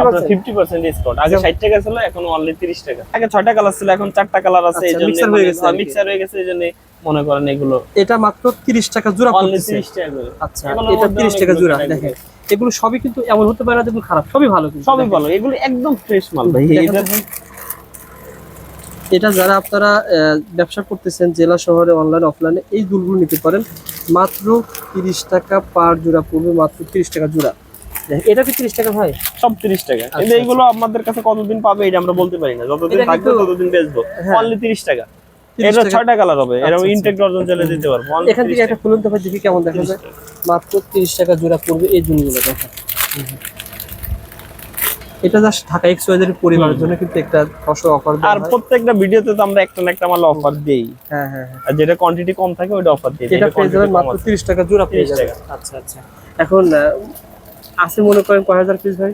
আপনার fifty percent discount আগে টাকা ছিল এখন অনলি টাকা। আগে ছয়টা কালার ছিল এখন চারটা কালার আছে এই আচ্ছা, জন্য mixer হয়ে গেছে আর কি। মিক্সার হয়ে গেছে এই জন্য মনে করেন এগুলো। এটা মাত্র 30 টাকা জোড়া তিরিশ টাকা আচ্ছা এটা মধ্যে 30 টাকা জোড়া দেখেন। এগুলো সবই কিন্তু এমন হতে পারে যেগুলো খারাপ সবই ভালো সবই ভালো এগুলো একদম ফ্রেশ মাল ভাই। এটা যারা আপনারা ব্যবসা করতেছেন জেলা শহরে অনলাইন অফলাইনে এই দুলগুলো নিতে পারেন। মাত্র 30 টাকা পার জোড়া পড়বে মাত্র 30 টাকা জোড়া। এটা কি 30 টাকা ভাই? সব তিরিশ টাকা। আচ্ছা, কিন্তু এইগুলো আমাদের কাছে কতদিন পাবে এটা আমরা বলতে পারি না। যতদিন থাকবে ততদিন বেচবো। হ্যাঁ। অনলি টাকা। 30 এটা টাকা। কালার হবে। এরকম। ইনটেক ডজন চলে দিতে পারব। এখান থেকে একটা খুলুন তো ভাই দেখি কেমন দেখা যায় মাত্র 30 টাকা জোড়া পড়বে এই জুনগুলো দেখেন এটা জাস্ট ঢাকা এক্স ওয়াইজের পরিবারের জন্য কিন্তু একটা ফসল অফার আর প্রত্যেকটা ভিডিওতে তো আমরা একটা না একটা মাল অফার দেই। হ্যাঁ হ্যাঁ হ্যাঁ। আর যেটা কোয়ান্টিটি কম থাকে ওটা অফার দিই। এটা পেয়ে যাবেন মাত্র 30 টাকা জোড়া পেয়ে 30 যাবেন আচ্ছা আচ্ছা। এখন আছে মনে করেন কয় হাজার পিস ভাই?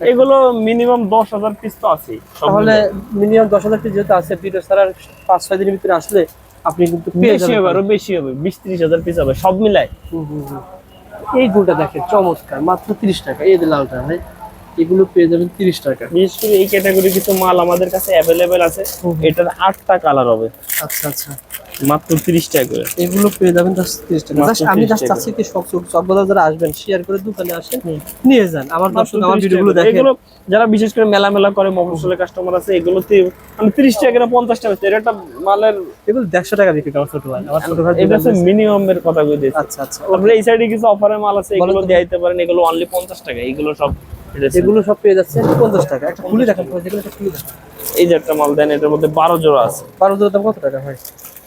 এগুলো মিনিমাম দশ হাজার পিস তো আছে তাহলে মিনিমাম দশ হাজার পিস যেহেতু আছে ভিডিও ছাড়ার পাঁচ ছয় দিনের ভিতরে আসলে আপনি কিন্তু বেশি হবে আরও বেশি হবে বিশ ত্রিশ হাজার পিস হবে সব মিলায়। এই গুলটা দেখেন চমৎকার মাত্র তিরিশ টাকা। এই লালটা ভাই এগুলো পেয়ে যাবেন তিরিশ টাকা। বিশেষ করে এই ক্যাটাগরি কিছু মাল আমাদের কাছে অ্যাভেলেবেল আছে এটার আটটা কালার হবে। আচ্ছা আচ্ছা। মাত্র তিরিশ টাকা করে। এগুলো পেয়ে যাবেন জাস্ট তিরিশ টাকা। মাত্র আমি জাস্ট চাচ্ছি কি সব সব যারা আসবেন শেয়ার করে দোকানে আসেন নিয়ে যান। আমার দর্শক আমার ভিডিওগুলো দেখেন। এগুলো যারা বিশেষ করে মেলা মেলা করে মফসলের কাস্টমার আছে এগুলোতে মানে তিরিশ টাকা করে পঞ্চাশ টাকা এর একটা মালের এগুলো দেড়শো টাকা বিক্রি করে আমার ছোট ভাই। আমার ছোট ভাই এটা হচ্ছে মিনিমাম এর কথা কই দিয়েছে। আচ্ছা আচ্ছা। তারপরে এই সাইডে কিছু অফারের মাল আছে এগুলো। দিয়ে দিতে পারেন। এগুলো অনলি পঞ্চাশ টাকা। এগুলো সব এগুলো সব পেয়ে যাচ্ছে পঞ্চাশ টাকা। একটা খুলে দেখান যেগুলো একটা খুলে দেখান। এই যে একটা মাল দেন এটার মধ্যে বারো জোড়া আছে। বারো জোড়া দাম কত টাকা ভাই?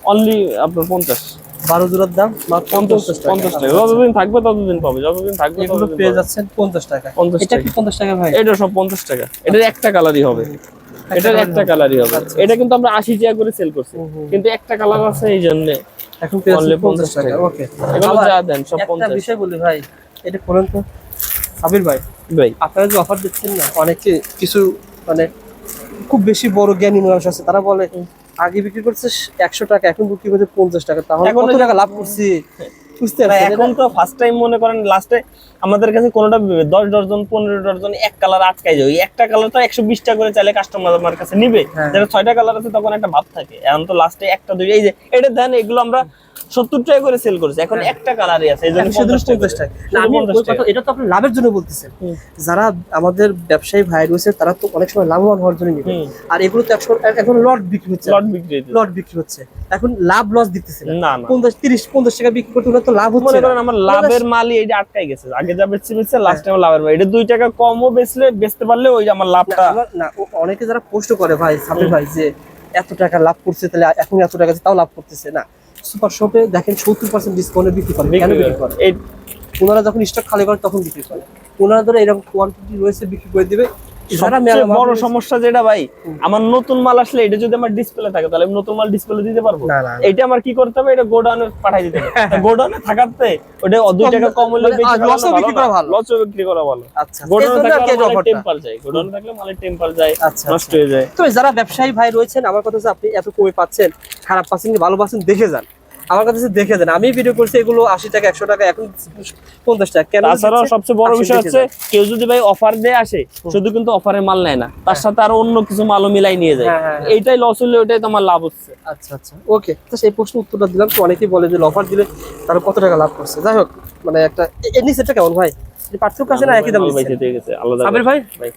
অনলি আপনার পঞ্চাশ। বারো জোড়ার দাম পঞ্চাশ পঞ্চাশ পঞ্চাশ টাকা। যতদিন থাকবে ততদিন পাবে যতদিন থাকবে এগুলো ততদিন পেয়ে। যাচ্ছেন পঞ্চাশ টাকা। 50 এটা কি পঞ্চাশ টাকা ভাই? এটা সব পঞ্চাশ টাকা। এটার একটা কালারই হবে। এটার একটা কালারই হবে। আচ্ছা, এটা কিন্তু আমরা আশি টাকা করে সেল করছি। কিন্তু একটা কালার আছে এই জন্য এখন পেয়ে পঞ্চাশ টাকা। টাকা। ওকে এগুলো যা দেন সব পঞ্চাশ। বিষয় বলি ভাই এটা করেন তো সাবির ভাই। ভাই। আপনারা যে অফার দিচ্ছেন না অনেকে কিছু মানে খুব বেশি বড় জ্ঞানী মানুষ আছে তারা বলে আগে বিক্রি করছে একশো টাকা এখন বিক্রি করছে পঞ্চাশ টাকা তাহলে কত টাকা লাভ করছি? বুঝতে না, এখন তো ফার্স্ট টাইম মনে করেন লাস্টে আমাদের কাছে কোনোটা দশ ডজন পনেরো ডজন এক কালার আটকাই যায়। ওই একটা কালার তো একশো বিশ টাকা করে চাইলে কাস্টমার আমার কাছে নিবে। হ্যাঁ। যারা ছয়টা কালার আছে তখন একটা ভাব থাকে। এখন তো লাস্টে একটা দুই এই যে এটা দেন এগুলো আমরা সত্তর টাকা করে সেল করছি। এখন একটা কালারই আছে এই জন্য পঞ্চাশ টাকা পঞ্চাশ করে। টাকা না, আমি পঞ্চাশ ওই কথা টাকা। এটা তো আপনি লাভের জন্য বলতেছেন। যারা আমাদের ব্যবসায়ী ভাই রয়েছে তারা তো অনেক সময় লাভবান হওয়ার জন্য নিবে। আর এগুলো তো একশো এখন লট বিক্রি হচ্ছে। লট বিক্রি লট বিক্রি হচ্ছে। এখন লাভ লস দিতেছে না। পঞ্চাশ তিরিশ পঞ্চাশ টাকা বিক্রি করতে তো লাভ হচ্ছে মনে করেন আমার লাভের মালই যে আটকাই গেছে। আগে যা বেচছি বেচছে লাস্ট টাইম লাভের ভাই। এটা দুই টাকা কমও বেচলে বেচতে পারলে ওই আমার লাভটা। না অনেকে যারা কষ্ট করে ভাই সাবির ভাই যে এত টাকা লাভ করছে তাহলে এখন এত টাকা তাও লাভ করতেছে। না সুপার শপে দেখেন সত্তর পার্সেন্ট ডিসকাউন্টে বিক্রি করে। কেন বিক্রি করে? এই ওনারা যখন স্টক খালি করে তখন বিক্রি করে। ওনারা ধরো এরকম কোয়ান্টিটি রয়েছে বিক্রি করে দিবে। বড় সমস্যা যেটা ভাই আমার নতুন মাল আসলে এটা যদি আমার ডিসপ্লে থাকে তাহলে আমি নতুন মাল ডিসপ্লে দিতে পারব। এটা আমার কি করতে হবে? এটা গোডাউনে পাঠাই দিতে হবে। গোডাউনে থাকাতে ওটা দুই টাকা কম হলে মানে, বিক্রি করা ভালো। বিক্রি করা ভালো। আচ্ছা গোডাউনে আর কি থাকলে মালের টেম্পার যায়। গোডাউনে থাকলে মালের টেম্পার যায় আচ্ছা, নষ্ট হয়ে যায়। তো যারা ব্যবসায়ী ভাই রয়েছেন আমার কথা আপনি এত কমে পাচ্ছেন খারাপ পাচ্ছেন কি ভালো পাচ্ছেন দেখে যান। আমার হচ্ছে দেখে যান আমি ভিডিও করছি এগুলো আশি টাকা একশো টাকা এখন পঞ্চাশ টাকা। কেন তাছাড়া সবচেয়ে বড় বিষয় হচ্ছে কেউ যদি ভাই অফার দিয়ে আসে শুধু কিন্তু অফারের মাল নেয় না। তার সাথে আরও অন্য কিছু মালও মিলাই নিয়ে যায়। হ্যাঁ, হ্যাঁ, হ্যাঁ। এইটাই লস হলে ওইটাই তোমার লাভ হচ্ছে। আচ্ছা আচ্ছা। ওকে তো সেই প্রশ্ন উত্তরটা দিলাম তো অনেকেই বলে যে অফার দিলে তারা কত টাকা লাভ করছে। যাই হোক মানে একটা এর নিচেটা কেমন ভাই? পার্থক্য আছে না একই দাম আলাদা ভাই? ভাই।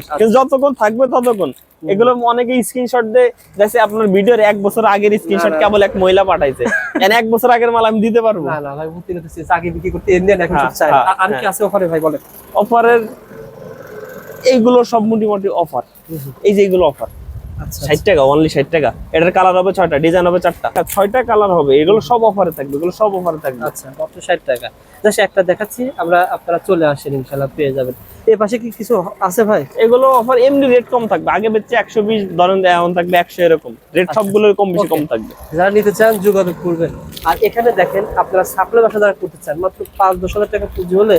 আচ্ছা। এগুলো আপনার ভিডিওর এক বছর আগের স্ক্রিনশট। কেবল এক মহিলা পাঠাইছে। এক বছর আগের মাল আমি দিতে পারব। সব হ্যাঁ, হ্যাঁ, অফারের এইগুলো সব মোটামুটি অফার এই যে এইগুলো অফার ষাট টাকা অনলি ষাট টাকা। এটার কালার হবে ছয়টা ডিজাইন হবে চারটা। ছয়টা কালার হবে এগুলো সব অফারে থাকবে এগুলো সব অফারে থাকবে। আচ্ছা মাত্র ষাট টাকা। জাস্ট একটা দেখাচ্ছি আমরা আপনারা চলে আসেন ইনশাল্লাহ পেয়ে যাবেন। এর পাশে কি কিছু আছে ভাই? এগুলো অফার এমনি রেট কম থাকবে। আগে বেচছে একশো বিশ ধরেন এখন থাকবে একশো এরকম। রেট আচ্ছা। সবগুলো কম বেশি কম থাকবে। যারা নিতে চান যোগাযোগ করবেন। আর এখানে দেখেন আপনারা সাপ্লাই ব্যবসা যারা করতে চান মাত্র পাঁচ দশ হাজার টাকা পুঁজি হলে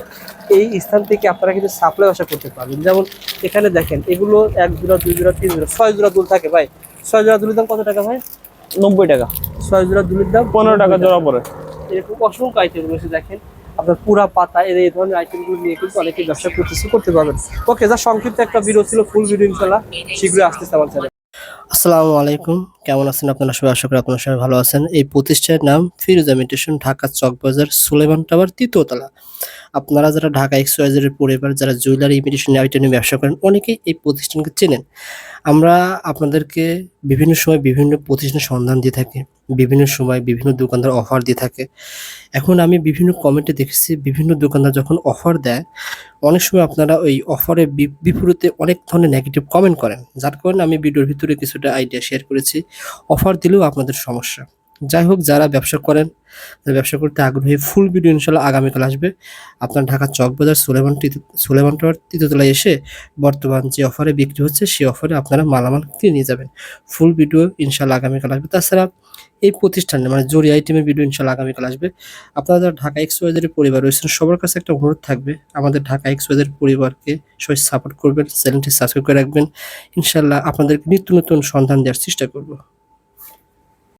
এই স্থান থেকে আপনারা কিন্তু সাপ্লাই ব্যবসা করতে পারবেন। যেমন এখানে দেখেন এগুলো এক জোড়া দুই জোড়া তিন জোড়া ছয় জোড়া দুল থাকে ভাই? ছয় জোড়া দুলের দাম কত টাকা ভাই? নব্বই টাকা। ছয় জোড়া দুলের দাম পনেরো টাকা জোড়া পরে এরকম অসংখ্য আইটেম রয়েছে দেখেন। আপনার পুরা পাতা এর এই ধরনের আইটেমগুলো নিয়ে কিন্তু অনেকে ব্যবসা করতেছে করতে পারবেন। ওকে যা সংক্ষিপ্ত একটা ভিডিও ছিল ফুল ভিডিও ইনশাল্লাহ শীঘ্রই আসতেছে আমার চ্যানেল আসসালামু আলাইকুম। কেমন আছেন আপনারা সবাই? আশা করি আপনারা সবাই ভালো আছেন। এই প্রতিষ্ঠানের নাম ফিরোজা ইমিটেশন ঢাকা চকবাজার সুলেমান টাওয়ার তৃতীয়তলা আপনারা যারা ঢাকা এক্সওয়াইজের পরিবার, যারা জুয়েলারি ইমিটেশন আইটেম নিয়ে ব্যবসা করেন, অনেকেই এই প্রতিষ্ঠানকে চেনেন। আমরা আপনাদেরকে বিভিন্ন সময় বিভিন্ন প্রতিষ্ঠানের সন্ধান দিয়ে থাকি, বিভিন্ন সময় বিভিন্ন দোকানদার অফার দিয়ে থাকে। এখন আমি বিভিন্ন কমেন্টে দেখেছি, বিভিন্ন দোকানদার যখন অফার দেয়, অনেক সময় আপনারা ওই অফারের বিপরীতে অনেক ধরনের নেগেটিভ কমেন্ট করেন। যার কারণে আমি ভিডিওর ভিতরে কিছুটা আইডিয়া শেয়ার করেছি। অফার দিলেও আপনাদের সমস্যা। যাই হোক, যারা ব্যবসা করেন, যারা ব্যবসা করতে আগ্রহী ফুল ভিডিও ইনশাল্লাহ আগামীকাল আসবে। আপনার ঢাকা চকবাজার সুলেমান সুলেমান টাওয়ার তৃতীয়তলায় এসে বর্তমান যে অফারে বিক্রি হচ্ছে, সেই অফারে আপনারা মালামাল কিনে নিয়ে যাবেন। ফুল ভিডিও ইনশাল্লাহ আগামীকাল আসবে। তাছাড়া এই প্রতিষ্ঠানে মানে জরি আইটেমের ভিডিও ইনশাল্লাহ আগামীকাল আসবে। আপনারা যারা ঢাকা এক্স এক্সওয়াইজের পরিবার রয়েছেন, সবার কাছে একটা অনুরোধ থাকবে। আমাদের ঢাকা এক্স এক্সওয়াইজের পরিবারকে সবাই সাপোর্ট করবেন, চ্যানেলটি সাবস্ক্রাইব করে রাখবেন। ইনশাল্লাহ আপনাদেরকে নিত্য নতুন সন্ধান দেওয়ার চেষ্টা করব।